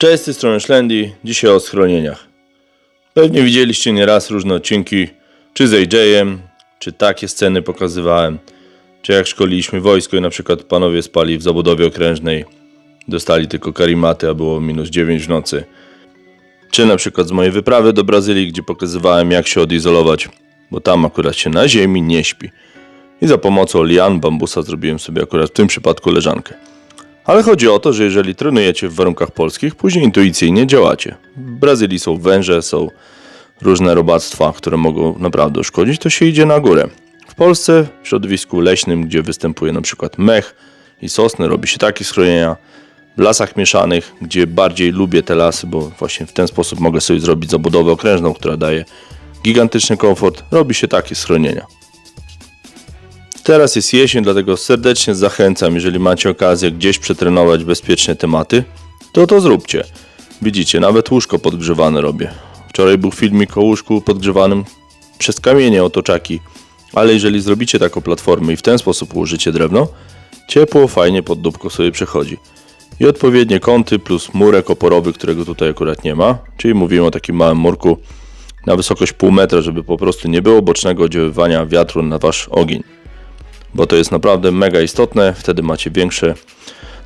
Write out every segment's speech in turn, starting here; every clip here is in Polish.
Cześć, z tej strony Szlendy, dzisiaj o schronieniach. Pewnie widzieliście nieraz różne odcinki, czy z AJ-em, czy takie sceny pokazywałem, czy jak szkoliliśmy wojsko i na przykład panowie spali w zabudowie okrężnej, dostali tylko karimaty, a było minus 9 w nocy. Czy na przykład z mojej wyprawy do Brazylii, gdzie pokazywałem jak się odizolować, bo tam akurat się na ziemi nie śpi. I za pomocą lian bambusa zrobiłem sobie akurat w tym przypadku leżankę. Ale chodzi o to, że jeżeli trenujecie w warunkach polskich, później intuicyjnie działacie. W Brazylii są węże, są różne robactwa, które mogą naprawdę uszkodzić, to się idzie na górę. W Polsce, w środowisku leśnym, gdzie występuje przykład mech i sosny, robi się takie schronienia. W lasach mieszanych, gdzie bardziej lubię te lasy, bo właśnie w ten sposób mogę sobie zrobić zabudowę okrężną, która daje gigantyczny komfort, robi się takie schronienia. Teraz jest jesień, dlatego serdecznie zachęcam, jeżeli macie okazję gdzieś przetrenować bezpiecznie tematy, to to zróbcie. Widzicie, nawet łóżko podgrzewane robię. Wczoraj był filmik o łóżku podgrzewanym przez kamienie otoczaki, ale jeżeli zrobicie taką platformę i w ten sposób ułożycie drewno, ciepło fajnie pod dupko sobie przechodzi. I odpowiednie kąty plus murek oporowy, którego tutaj akurat nie ma, czyli mówimy o takim małym murku na wysokość pół metra, żeby po prostu nie było bocznego oddziaływania wiatru na wasz ogień bo to jest naprawdę mega istotne, wtedy macie większe,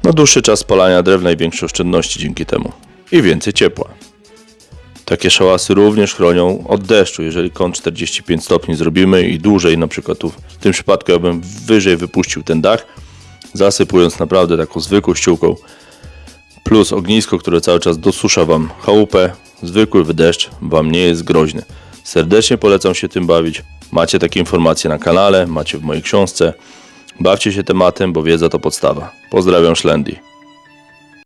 no dłuższy czas spalania drewna i większe oszczędności dzięki temu i więcej ciepła. Takie szałasy również chronią od deszczu, jeżeli kąt 45 stopni zrobimy i dłużej, na przykład tu w tym przypadku ja bym wyżej wypuścił ten dach, zasypując naprawdę taką zwykłą ściółką, plus ognisko, które cały czas dosusza Wam chałupę, zwykły wydeszcz Wam nie jest groźny. Serdecznie polecam się tym bawić. Macie takie informacje na kanale, macie w mojej książce. Bawcie się tematem, bo wiedza to podstawa. Pozdrawiam Szlendy.